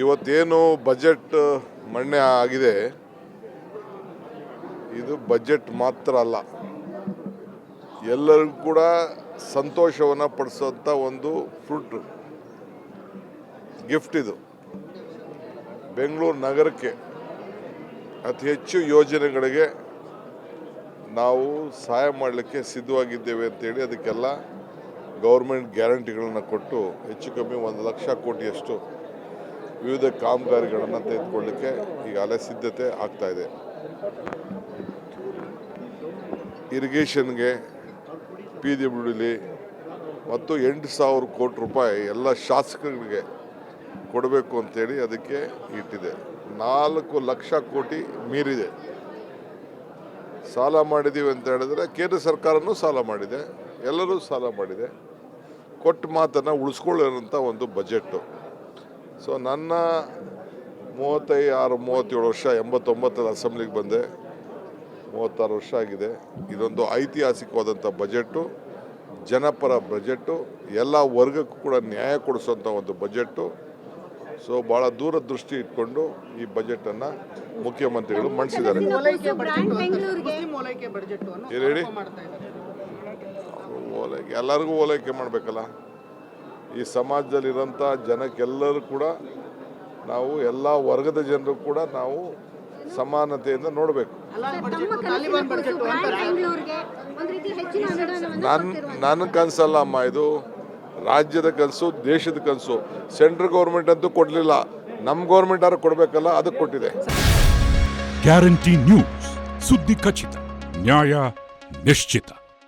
ಇವತ್ತೇನು ಬಜೆಟ್ ಮಣ್ಣೆ ಆಗಿದೆ. ಇದು ಬಜೆಟ್ ಮಾತ್ರ ಅಲ್ಲ. ಎಲ್ಲರಿಗೂ ಕೂಡ ಸಂತೋಷವನ್ನು ಪಡಿಸೋಂಥ ಒಂದು ಫ್ರೂಟ್ ಗಿಫ್ಟ್ ಇದು. ಬೆಂಗಳೂರು ನಗರಕ್ಕೆ ಅತಿ ಹೆಚ್ಚು ಯೋಜನೆಗಳಿಗೆ ನಾವು ಸಹಾಯ ಮಾಡಲಿಕ್ಕೆ ಸಿದ್ಧವಾಗಿದ್ದೇವೆ ಅಂತೇಳಿ ಅದಕ್ಕೆಲ್ಲ ಗೌರ್ಮೆಂಟ್ ಗ್ಯಾರಂಟಿಗಳನ್ನು ಕೊಟ್ಟು ಹೆಚ್ಚು ಕಮ್ಮಿ ಒಂದು ಲಕ್ಷ ಕೋಟಿಯಷ್ಟು ವಿವಿಧ ಕಾಮಗಾರಿಗಳನ್ನು ತೆಗೆದುಕೊಳ್ಳಲಿಕ್ಕೆ ಅಲೆ ಸಿದ್ಧತೆ ಆಗ್ತಾ ಇದೆ. ಇರಿಗೇಷನ್ಗೆ ಪಿ ಡಬ್ಲ್ಯೂ ಮತ್ತು ಎಂಟು ಸಾವಿರ ಕೋಟಿ ರೂಪಾಯಿ ಎಲ್ಲ ಶಾಸಕರಿಗೆ ಕೊಡಬೇಕು ಅಂತೇಳಿ ಅದಕ್ಕೆ ಇಟ್ಟಿದೆ. ನಾಲ್ಕು ಲಕ್ಷ ಕೋಟಿ ಮೀರಿದೆ. ಸಾಲ ಮಾಡಿದ್ದೀವಿ ಅಂತ ಹೇಳಿದ್ರೆ ಕೇಂದ್ರ ಸರ್ಕಾರನೂ ಸಾಲ ಮಾಡಿದೆ, ಎಲ್ಲರೂ ಸಾಲ ಮಾಡಿದೆ. ಕೊಟ್ಟ ಮಾತನ್ನು ಉಳಿಸ್ಕೊಳ್ಳೋಂಥ ಒಂದು ಬಜೆಟ್ಟು. ಸೊ ನನ್ನ ಮೂವತ್ತೈ ಆರು ಮೂವತ್ತೇಳು ವರ್ಷ ಎಂಬತ್ತೊಂಬತ್ತರ ಅಸೆಂಬ್ಲಿಗೆ ಬಂದೆ. ಮೂವತ್ತಾರು ವರ್ಷ ಆಗಿದೆ. ಇದೊಂದು ಐತಿಹಾಸಿಕವಾದಂಥ ಬಜೆಟ್ಟು ಜನಪರ ಬಜೆಟ್ಟು ಎಲ್ಲ ವರ್ಗಕ್ಕೂ ಕೂಡ ನ್ಯಾಯ ಕೊಡಿಸುವಂಥ ಒಂದು ಬಜೆಟ್ಟು. ಸೊ ಭಾಳ ದೂರದೃಷ್ಟಿ ಇಟ್ಕೊಂಡು ಈ ಬಜೆಟನ್ನು ಮುಖ್ಯಮಂತ್ರಿಗಳು ಮಂಡಿಸಿದ್ದಾರೆ. ಹೇಳಿ? ಮಾಡ್ತಾ ಇದ್ದಾರೆ. ಓಲೈಕೆ. ಎಲ್ಲರಿಗೂ ಓಲೈಕೆ ಮಾಡಬೇಕಲ್ಲ? ಈ ಸಮಾಜದಲ್ಲಿರೋಂಥ ಜನಕ್ಕೆಲ್ಲರೂ ಕೂಡ ನಾವು ಎಲ್ಲ ವರ್ಗದ ಜನರು ಕೂಡ ನಾವು ಸಮಾನತೆಯಿಂದ ನೋಡಬೇಕು. ನನ್ನ ನನ್ನ ಕನಸಲ್ಲ ಅಮ್ಮ ಇದು. ರಾಜ್ಯದ ಕನಸು ದೇಶದ ಕನಸು. ಸೆಂಟ್ರಲ್ ಗೌರ್ಮೆಂಟ್ ಅಂತೂ ಕೊಡಲಿಲ್ಲ. ನಮ್ಮ ಗೌರ್ಮೆಂಟ್ ಆರು ಕೊಡಬೇಕಲ್ಲ ಅದಕ್ಕೆ ಕೊಟ್ಟಿದೆ. ಗ್ಯಾರಂಟಿ ನ್ಯೂಸ್ ಸುದ್ದಿ ಖಚಿತ ನ್ಯಾಯ ನಿಶ್ಚಿತ